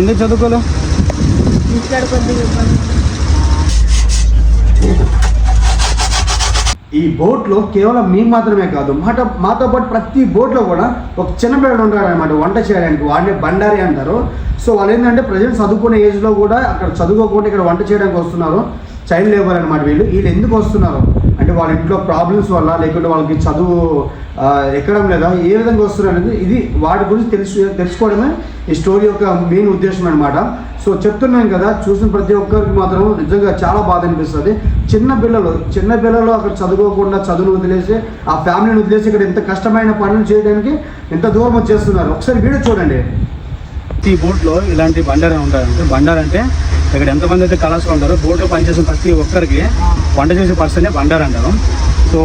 ఎందుకు చదువుకోలే ఈ బోట్లో కేవలం మేము మాత్రమే కాదు మాట మాతో పాటు ప్రతి బోట్లో కూడా ఒక చిన్నపిల్లడు ఉంటారు అనమాట వంట చేయడానికి. వాడిని బండారి అంటారు. సో వాళ్ళు ఏంటంటే ప్రజెంట్ చదువుకునే ఏజ్లో కూడా అక్కడ చదువుకోకుండా ఇక్కడ వంట చేయడానికి వస్తున్నారు. చైల్డ్ లేబర్ అనమాట వీళ్ళు. వీళ్ళు ఎందుకు వస్తున్నారు? అంటే వాళ్ళ ఇంట్లో ప్రాబ్లమ్స్ వల్ల లేకుంటే వాళ్ళకి చదువు ఎక్కడం లేదా ఏ విధంగా వస్తున్నారు అనేది ఇది వాటి గురించి తెలుసు తెలుసుకోవడమే ఈ స్టోరీ యొక్క మెయిన్ ఉద్దేశం అనమాట సో చెప్తున్నాం కదా చూసిన ప్రతి ఒక్కరికి మాత్రం నిజంగా చాలా బాధ అనిపిస్తుంది. చిన్న పిల్లలు చిన్న పిల్లలు అక్కడ చదువుకోకుండా చదువును వదిలేసి ఆ ఫ్యామిలీని వదిలేసి ఇక్కడ ఎంత కష్టమైన పనులు చేయడానికి ఎంత దూరం వచ్చేస్తున్నారు. ఒకసారి వీడియో చూడండి. ఈ బోట్లో ఇలాంటి బండారు ఉంటారు బండారంటే అంటే ఇక్కడ ఎంతమంది అయితే కళాశాల ఉంటారో బోట్లో పనిచేసిన ప్రతి ఒక్కరికి వంట చేసే పర్సనే బండారు అంటారు. సో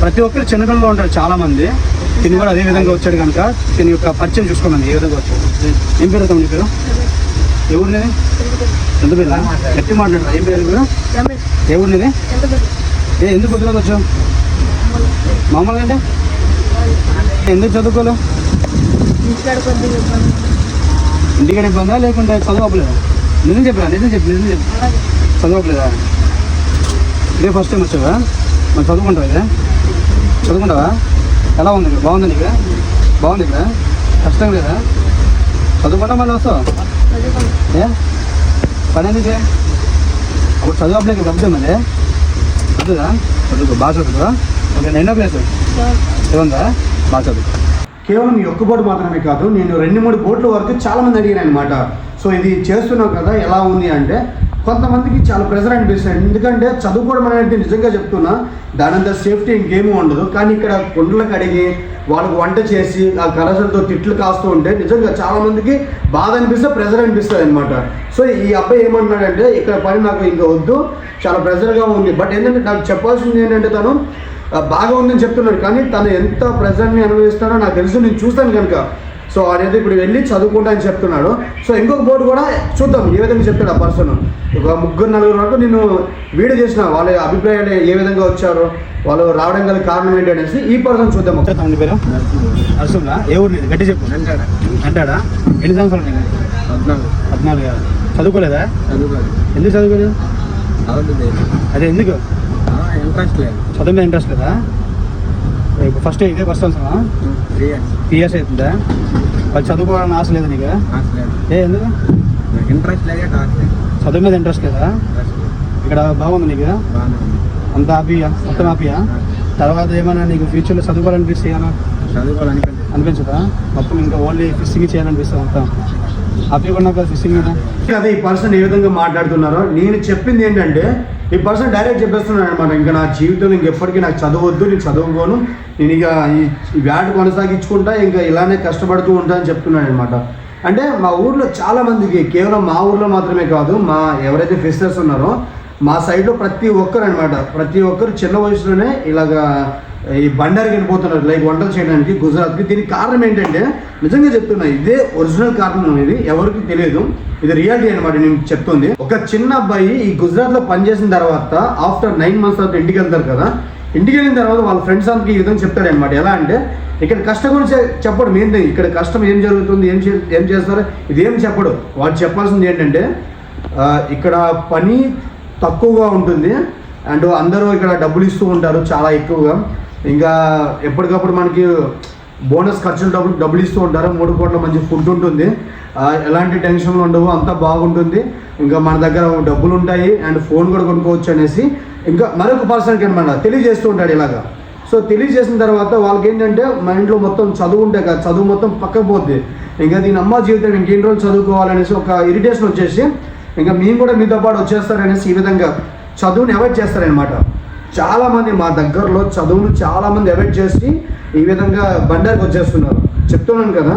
ప్రతి ఒక్కరు చిన్నపిల్లలు ఉంటారు చాలా మంది తిని కూడా అదే విధంగా వచ్చాడు కనుక దీని యొక్క పరిచయం చూసుకోమని ఏ విధంగా వచ్చాడు. ఏం పేరు తమ్ముడు పేరు? ఎవరిని ఎంత పేరు? గట్టి మాట్లాడరా. ఏం పేరు పేరు రమేష్ ఎవరిని ఎంత పెద్ద ఏ ఎందుకు వదిలేదు వచ్చావు? మామూలుగా అంటే? ఎందుకు చదువుకోలే ఇంటికాడ ఇబ్బంది. లేకుంటే చదవట్లేదా నిజం చెప్పరా నిజం చెప్పు నిజం చెప్పు. చదవట్లేదా? ఇదే ఫస్ట్ టైం వచ్చావా? మరి చదువుకుంటావా ఇదే? చదువుకుంటావా? ఎలా ఉంది ఇక్కడ? బాగుంది నీకు? బాగుంది ఇక్కడ? కష్టం లేదా? చదువుకుంటా మళ్ళీ వస్తావు? ఏ? పని ఎందుకు? అప్పుడు చదువు అప్పుడే డబ్బులు మరి. చదువుదా? చదువుకో బాగా చదువుకో. ఓకే ఎన్నో ప్లేస్ ఏముందా? బాగా చదువు. కేవలం ఈ ఒక్క బోర్డు మాత్రమే కాదు నేను రెండు మూడు బోట్ల వరకు చాలామంది అడిగాను అనమాట సో ఇది చేస్తున్నావు కదా ఎలా ఉంది అంటే కొంతమందికి చాలా ప్రెజర్ అనిపిస్తుంది. ఎందుకంటే చదువుకోవడం అనేది నిజంగా చెప్తున్నా దానంత సేఫ్టీ ఇంకేమీ ఉండదు. కానీ ఇక్కడ కుండలు కడిగి వాళ్ళకు వంట చేసి ఆ కలసలతో తిట్లు కాస్తూ ఉంటే నిజంగా చాలామందికి బాధ అనిపిస్తే ప్రెజర్ అనిపిస్తుంది అనమాట సో ఈ అబ్బాయి ఏమన్నాడంటే ఇక్కడ పని నాకు ఇంకా వద్దు చాలా ప్రెజర్గా ఉంది. బట్ ఏంటంటే నాకు చెప్పాల్సింది ఏంటంటే తను బాగా ఉందని చెప్తున్నాడు. కానీ తను ఎంత ప్రెజర్ని అనుభవిస్తానో నాకు తెలుసు నేను చూస్తాను కనుక. సో అనేది ఇప్పుడు వెళ్ళి చదువుకుంటా అని చెప్తున్నాడు. సో ఇంకొక బోర్డు కూడా చూద్దాం ఏ విధంగా చెప్తాడు ఆ పర్సన్. ఒక ముగ్గురు నలుగురు వరకు నేను వీడియో చేసిన వాళ్ళ అభిప్రాయాలు ఏ విధంగా వచ్చారో వాళ్ళు రావడం గల కారణం ఏంటి అనేసి ఈ పర్సన్ చూద్దాం ఒకసారి. తమ్ముడి పేరు? అరసులా ఏ ఊరు గట్టి చెప్పు. అంటాడా ఎన్ని సంవత్సరాలు పద్నాలుగు. పద్నాలుగు చదువుకోలేదా? చదువుకోదు ఎందుకు చదువుకోలేదు? అదే ఎందుకు? ఇంట్రెస్ట్ లేదు. చదువు మీద ఇంట్రెస్ట్ లేదా? ఇప్పుడు ఫస్ట్ ఇదే ఫస్ట్ సంవత్సరం త్రీ ఇయర్స్ త్రీ ఇయర్స్ అవుతుందా? వాళ్ళు చదువుకోవాలని ఆశ లేదు నీకు? ఏ ఎందుకు? ఇంట్రెస్ట్ లేదు చదువు మీద ఇంట్రెస్ట్ లేదా? ఇక్కడ బాగుంది నీకు? అంత హ్యాపీయా మొత్తం హ్యాపీయా తర్వాత ఏమైనా నీకు ఫ్యూచర్లో చదువుకోవాలనిపిస్తే ఏమైనా చదువుకోవాలనిపించదు అనిపించదా? మొత్తం ఇంకా ఓన్లీ ఫిషింగ్ చేయాలనిపిస్తుంది మొత్తం. హ్యాపీగా ఉన్నావు కదా ఫిషింగ్ మీద. అదే ఈ పర్సన్ ఏ విధంగా మాట్లాడుతున్నారో నేను చెప్పింది ఏంటంటే ఈ పర్సన్ డైరెక్ట్ చెప్పేస్తున్నాడు అనమాట ఇంకా నా జీవితంలో ఇంకెప్పటికీ నాకు చదవద్దు నేను చదువుకోను. నేను ఇక ఈ ఈ వ్యాట్ కొనసాగించుకుంటా ఇంకా ఇలానే కష్టపడుతూ ఉంటా అని చెప్తున్నాడు అనమాట. అంటే మా ఊర్లో చాలామందికి కేవలం మా ఊర్లో మాత్రమే కాదు మా ఎవరైతే ఫెస్టర్స్ ఉన్నారో మా సైడ్లో ప్రతి ఒక్కరు అనమాట ప్రతి ఒక్కరు చిన్న వయసులోనే ఇలాగా ఈ బండారికి వెళ్ళిపోతున్నారు లైక్ వంటలు చేయడానికి గుజరాత్కి. దీనికి కారణం ఏంటంటే నిజంగా చెప్తున్నా ఇదే ఒరిజినల్ కారణం అనేది ఎవరికి తెలియదు. ఇది రియాలిటీ అనమాట నేను చెప్తుంది. ఒక చిన్న అబ్బాయి ఈ గుజరాత్లో పనిచేసిన తర్వాత ఆఫ్టర్ నైన్ మంత్స్ తర్వాత ఇంటికి వెళ్తారు కదా. ఇంటికి వెళ్ళిన తర్వాత వాళ్ళ ఫ్రెండ్స్ అందరికి ఈ విధంగా చెప్తాడు అనమాట ఎలా అంటే ఇక్కడ కష్టం గురించి చెప్పడు ఏంటి ఇక్కడ కష్టం ఏం జరుగుతుంది? ఏం ఏం చేస్తారు? ఇదేం చెప్పడు. వాడు చెప్పాల్సింది ఏంటంటే ఇక్కడ పని తక్కువగా ఉంటుంది. అండ్ అందరూ ఇక్కడ డబ్బులు ఇస్తూ ఉంటారు చాలా ఎక్కువగా. ఇంకా ఎప్పటికప్పుడు మనకి బోనస్ ఖర్చులు డబ్బులు డబ్బులు ఇస్తూ ఉంటారు. మూడు కోట్ల మంచి ఫుడ్ ఉంటుంది. ఎలాంటి టెన్షన్లు ఉండవు. అంతా బాగుంటుంది. ఇంకా మన దగ్గర డబ్బులు ఉంటాయి. అండ్ ఫోన్ కూడా కొనుక్కోవచ్చు అనేసి. ఇంకా మరొక పర్సన్కి అనమాట తెలియజేస్తూ ఉంటాడు ఇలాగా. సో తెలియజేసిన తర్వాత వాళ్ళకి ఏంటంటే మా ఇంట్లో మొత్తం చదువు ఉంటే కదా చదువు మొత్తం పక్కకు పోద్ది. ఇంకా దీని అమ్మ జీవితం ఇంకేం రోజులు చదువుకోవాలనేసి ఒక ఇరిటేషన్ వచ్చేసి ఇంకా మేము కూడా మీతో పాటు వచ్చేస్తారనేసి ఈ విధంగా చదువుని అవాయిడ్ చేస్తారనమాట చాలామంది మా దగ్గరలో చదువును చాలామంది అవాయిడ్ చేసి ఈ విధంగా బండారికి వచ్చేస్తున్నారు. చెప్తున్నాను కదా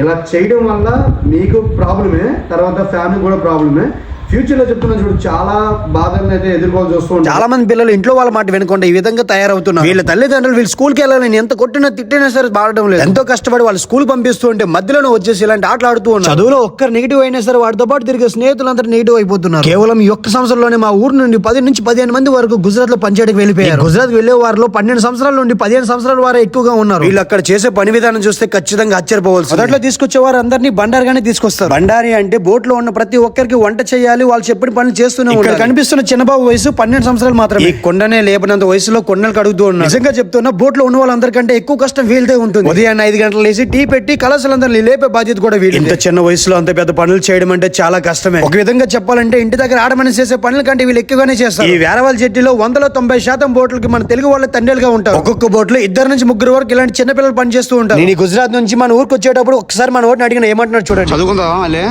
ఇలా చేయడం వల్ల మీకు ప్రాబ్లమే తర్వాత ఫ్యామిలీ కూడా ప్రాబ్లమే. ఫ్యూచర్లో చెప్తున్నా చూడు చాలా బాధలను అయితే ఎదుర్కోవాల్సి వస్తుంది చాలా మంది పిల్లలు ఇంట్లో వాళ్ళ మాట వినకుండా ఈ విధంగా తయారవుతున్నారు. వీళ్ళ తల్లిదండ్రులు వీళ్ళు స్కూల్కి వెళ్ళాలని ఎంత కొట్టినా తిట్టినా సరే బాడటం లేదు. ఎంతో కష్టపడి వాళ్ళు స్కూల్ పంపిస్తూ ఉంటే మధ్యలోనే వచ్చేసి ఇలాంటి ఆటలు ఆడుతూ ఉన్నారు. చదువులో ఒక్కరు నెగిటివ్ అయినా సరే వాటితో పాటు తిరిగే స్నేహితులందరూ నెగిటివ్ అయిపోతున్నారు. కేవలం ఈ ఒక్క సంవత్సరంలోనే మా ఊరు నుండి పది నుంచి పదిహేను మంది వరకు గుజరాత్లో పనిచేయడానికి వెళ్ళిపోయారు గుజరాత్ వెళ్ళే వారిలో పన్నెండు సంవత్సరాల నుండి పదిహేను సంవత్సరాల వారు ఎక్కువగా ఉన్నారు. వీళ్ళు అక్కడ చేసే పని విధానం చూస్తే ఖచ్చితంగా ఆశ్చర్యపోవచ్చు మొదట్లో తీసుకొచ్చే వారు అందరినీ బండారుగానే తీసుకొస్తారు. బండారి అంటే బోట్లో ఉన్న ప్రతి ఒక్కరికి వంట చేయాలి వాళ్ళు చెప్పిన పనులు చేస్తూనే ఇక్కడ కనిపిస్తున్న చిన్నబాబు వయసు పన్నెండు సంవత్సరాలు మాత్రమే. ఈ కొండనే లేపనంత వయసులో కొండలు కడుగుతూ ఉన్నారు నిజంగా చెప్తున్నా బోట్లో ఉన్న వాళ్ళందరికంటే ఎక్కువ కష్టం వీళ్ళదే ఉంటుంది. ఉదయాన్నే ఐదు గంటలు లేచి టీ పెట్టి కళాశాలందరినీ లేపే బాధ్యత కూడా వీళ్ళు ఇంత చిన్న వయసులో అంత పెద్ద పనులు చేయడం అంటే చాలా కష్టమే. ఒక విధంగా చెప్పాలంటే ఇంటి దగ్గర ఆడమని చేసే పనుల కంటే వీళ్ళు ఎక్కువగానే చేస్తారు. ఈ వేరవాళ్ళ జట్టిలో వందలో తొంభై శాతం బోట్లకి మన తెలుగు వాళ్ళ తండ్రిలుగా ఉంటారు. ఒక్కొక్క బోట్లో ఇద్దరు నుంచి ముగ్గురు వరకు ఇలాంటి చిన్న పిల్లలు పని చేస్తూ ఉంటారు. నేను గుజరాత్ నుంచి మన ఊరికి వచ్చేటప్పుడు ఒకసారి మన ఓటిని అడిగిన ఏమంటున్నాడు చూడండి. చదువుకుందావా మళ్ళీ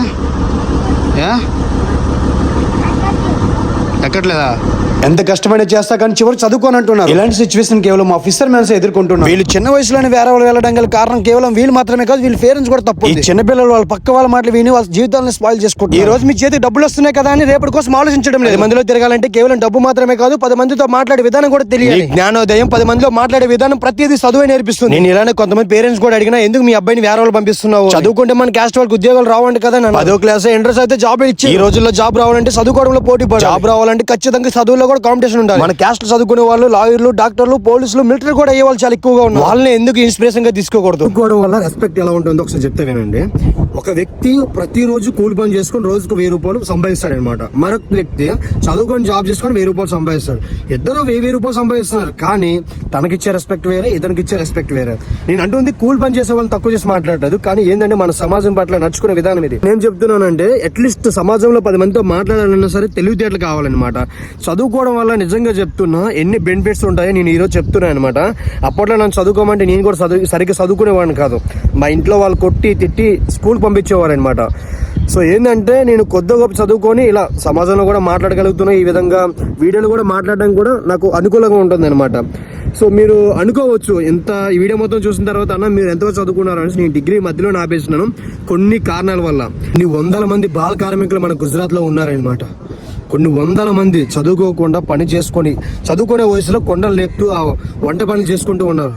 ఏ? ఎక్కట్లేదా ఎంత కష్టమైన చేస్తా కానీ చివరి చదువుకోనంటున్నారు. ఇలాంటి సిచ్యువేషన్ కేవలం ఆఫీసర్ మ్యాన్స్ ఎదుర్కొంటున్నారు. వీళ్ళు చిన్న వయసులోనే వేరే వాళ్ళు వెళ్ళడం గల కారణం కేవలం వీళ్ళు మాత్రమే కాదు వీళ్ళ పేరెంట్స్ కూడా తప్పు ఈ చిన్న పిల్లలు వాళ్ళ పక్క వాళ్ళ మాటలు విని వాళ్ళ జీవితాలను స్పాయిల్ చేసుకుంటారు ఈ రోజు మీ చేతికి డబ్బులు వస్తున్నాయి కదా అని రేపటి కోసం ఆలోచించడం లేదు. మందిలో తిరగాలంటే కేవలం డబ్బు మాత్రమే కాదు పది మందితో మాట్లాడే విధానం కూడా తెలియాలి. జ్ఞానోదయం పది మందిలో మాట్లాడే విధానం ప్రతిదీ చదువే నేర్పిస్తుంది. నేను ఇలానే కొంతమంది పేరెంట్స్ కూడా అడిగినా ఎందుకు మీ అబ్బాయిని వేరే వాళ్ళు పంపిస్తున్నావు? చదువుకుంటే మన క్యాస్ట్ వాళ్ళకి ఉద్యోగాలు రావండి కదా. పదో క్లాస్ ఇంట్రెస్ట్ అయితే జాబ్ ఇచ్చి ఈ రోజుల్లో జాబ్ రావాలంటే చదువుకోవడంలో పోటీ. జాబ్ రావాలంటే ఖచ్చితంగా చదువులో కూడా కాంపిటీషన్ ఉండాలి. మన క్యాస్ట్ చదువుకునే వాళ్ళు లాయర్లు డాక్టర్లు పోలీసులు మిలిటరీ కూడా అయ్యే వాళ్ళు చాలా ఎక్కువగా ఉన్నారు. వాళ్ళని ఎందుకు ఇన్స్పిరేషన్గా తీసుకోకూడదు? చదువుకోవడం వల్ల రెస్పెక్ట్ ఎలా ఉంటుందో? ఒకసారి చెప్తే వినండి. ఒక వ్యక్తి ప్రతిరోజు కూలి పని చేసుకొని రోజుకు వెయ్యి రూపాయలు సంపాదిస్తాడు అనమాట మరొక వ్యక్తి చదువుకొని జాబ్ చేసుకొని వెయ్యి రూపాయలు సంపాదిస్తాడు. ఇద్దరు వెయ్యి వెయ్యి రూపాయలు సంపాదిస్తున్నారు. కానీ తనకిచ్చే రెస్పెక్ట్ వేరే ఇతనికి ఇచ్చే రెస్పెక్ట్ వేరే. నేను అంటుంది కూలి పని చేసే వాళ్ళని తక్కువ చేసి మాట్లాడలేదు కానీ ఏంటంటే మన సమాజం పట్ల నడుచుకునే విధానం ఇది. నేను చెప్తున్నానంటే అట్లీస్ట్ సమాజంలో పది మందితో మాట్లాడాలన్నా సరే తెలివితేటలు కావాలన్నమాట. చదువుకోవడం వల్ల నిజంగా చెప్తున్నా ఎన్ని బెనిఫిట్స్ ఉంటాయో నేను ఈరోజు చెప్తున్నాను అనమాట అప్పట్లో నన్ను చదువుకోమంటే నేను కూడా చదువు సరిగ్గా చదువుకునేవాడిని కాదు. మా ఇంట్లో వాళ్ళు కొట్టి తిట్టి స్కూల్ పంపించేవారు అనమాట సో ఏంటంటే నేను కొద్ది గొప్ప చదువుకొని ఇలా సమాజంలో కూడా మాట్లాడగలుగుతున్నా ఈ విధంగా వీడియోలు కూడా మాట్లాడడం కూడా నాకు అనుకూలంగా ఉంటుంది అనమాట సో మీరు అనుకోవచ్చు ఎంత ఈ వీడియో మొత్తం చూసిన తర్వాత అన్న మీరు ఎంతవరకు చదువుకున్నారు అనేసి నేను డిగ్రీ మధ్యలో ఆపేసినాను. కొన్ని కారణాల వల్ల. కొన్ని వందల మంది బాల కార్మికులు మన గుజరాత్లో ఉన్నారనమాట కొన్ని వందల మంది చదువుకోకుండా పని చేసుకొని చదువుకునే వయసులో కొండలు లేపుతూ ఆ వంట పనులు చేసుకుంటూ ఉన్నారు.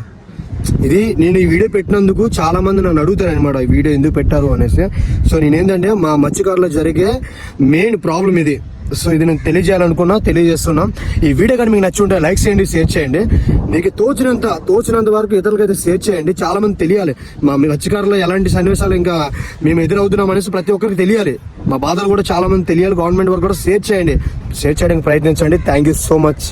ఇది నేను ఈ వీడియో పెట్టినందుకు చాలా మంది నన్ను అడుగుతారు అనమాట ఈ వీడియో ఎందుకు పెట్టారు? అనేసి. సో నేనేంటంటే మా మత్స్యకారులో జరిగే మెయిన్ ప్రాబ్లం ఇది. సో ఇది నేను తెలియజేయాలనుకున్నా తెలియజేస్తున్నా. ఈ వీడియో కానీ మీకు నచ్చి ఉంటే లైక్ చేయండి షేర్ చేయండి. మీకు తోచినంత తోచినంత వరకు ఇతరులకైతే షేర్ చేయండి. చాలా మంది తెలియాలి. మా మీ మత్స్యకారులో ఎలాంటి సన్నివేశాలు ఇంకా మేము ఎదురవుతున్నాం అనేసి ప్రతి ఒక్కరికి తెలియాలి. మా బాధలు కూడా చాలా మంది తెలియాలి. గవర్నమెంట్ వరకు కూడా షేర్ చేయండి. షేర్ చేయడానికి ప్రయత్నించండి. Thank you so much